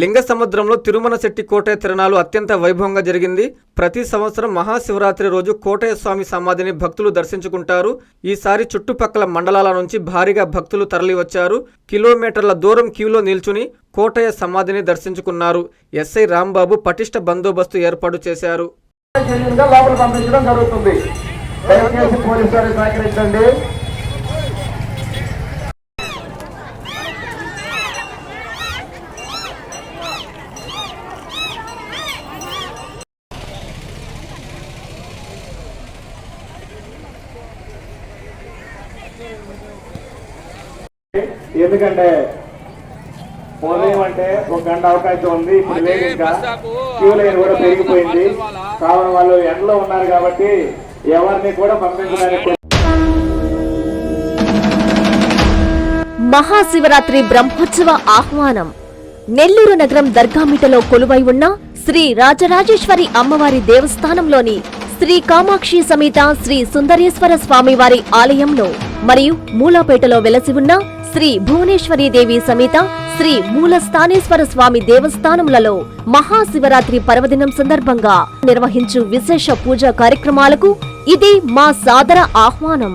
లింగ సముద్రంలో తిరుమల శెట్టి కోటయ్య తిరణాలు అత్యంత వైభవంగా జరిగింది. ప్రతి సంవత్సరం మహాశివరాత్రి రోజు కోటయ్య స్వామి సమాధిని భక్తులు దర్శించుకుంటారు. ఈసారి చుట్టుపక్కల మండలాల నుంచి భారీగా భక్తులు తరలివచ్చారు. కిలోమీటర్ల దూరం క్యూలో నిల్చుని కోటయ్య సమాధిని దర్శించుకున్నారు. ఎస్ఐ రాంబాబు పటిష్ట బందోబస్తు ఏర్పాటు చేశారు. దయచేసి పోలీసు వారికి సహకరించండి. ఎందుకంటే ఉదయం అంటే ఒక గంట అవకాశం ఉంది. ఇప్పుడు లేదు ఇంకా క్యూ లైన్ కూడా పెరిగిపోయింది. కావున వాళ్ళు ఎండలో ఉన్నారు కాబట్టి ఎవరిని కూడా పంపించడానికి మహాశివరాత్రి బ్రహ్మోత్సవ ఆహ్వానం. నెల్లూరు నగరం దర్గామిటలో కొలువై ఉన్న శ్రీ రాజరాజేశ్వరి అమ్మవారి దేవస్థానంలోని శ్రీ కామాక్షి సమేత శ్రీ సుందరేశ్వర స్వామివారి ఆలయంలో మరియు మూలాపేటలో వెలసి ఉన్న శ్రీ భువనేశ్వరీ దేవి సమేత శ్రీ మూలస్థానేశ్వర స్వామి దేవస్థానములలో మహాశివరాత్రి పర్వదినం సందర్భంగా నిర్వహించు విశేష పూజా కార్యక్రమాలకు ఇది మా సాదర ఆహ్వానం.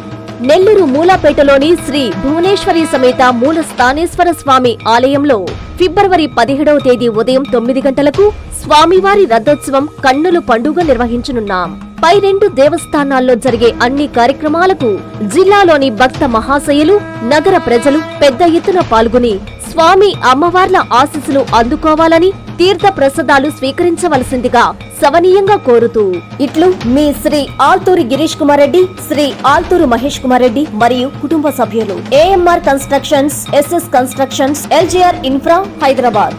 నెల్లూరు మూలాపేటలోని శ్రీ భువనేశ్వరి సమేత మూల స్థానేశ్వర స్వామి ఆలయంలో ఫిబ్రవరి పదిహేడవ తేదీ ఉదయం తొమ్మిది గంటలకు స్వామివారి రథోత్సవం కన్నుల పండుగ నిర్వహించనున్నాం. పై రెండు దేవస్థానాల్లో జరిగే అన్ని కార్యక్రమాలకు జిల్లాలోని భక్త మహాశయులు నగర ప్రజలు పెద్ద ఎత్తున పాల్గొని స్వామి అమ్మవార్ల ఆశీస్సులు అందుకోవాలని తీర్థ ప్రసాదాలు స్వీకరించవలసిందిగా సవనీయంగా కోరుతూ ఇట్లు మీ శ్రీ ఆల్తూరి గిరీష్ కుమార్ రెడ్డి శ్రీ ఆల్తూరు మహేష్ కుమార్ రెడ్డి మరియు కుటుంబ సభ్యులు. AMR constructions SS constructions LGR infra Hyderabad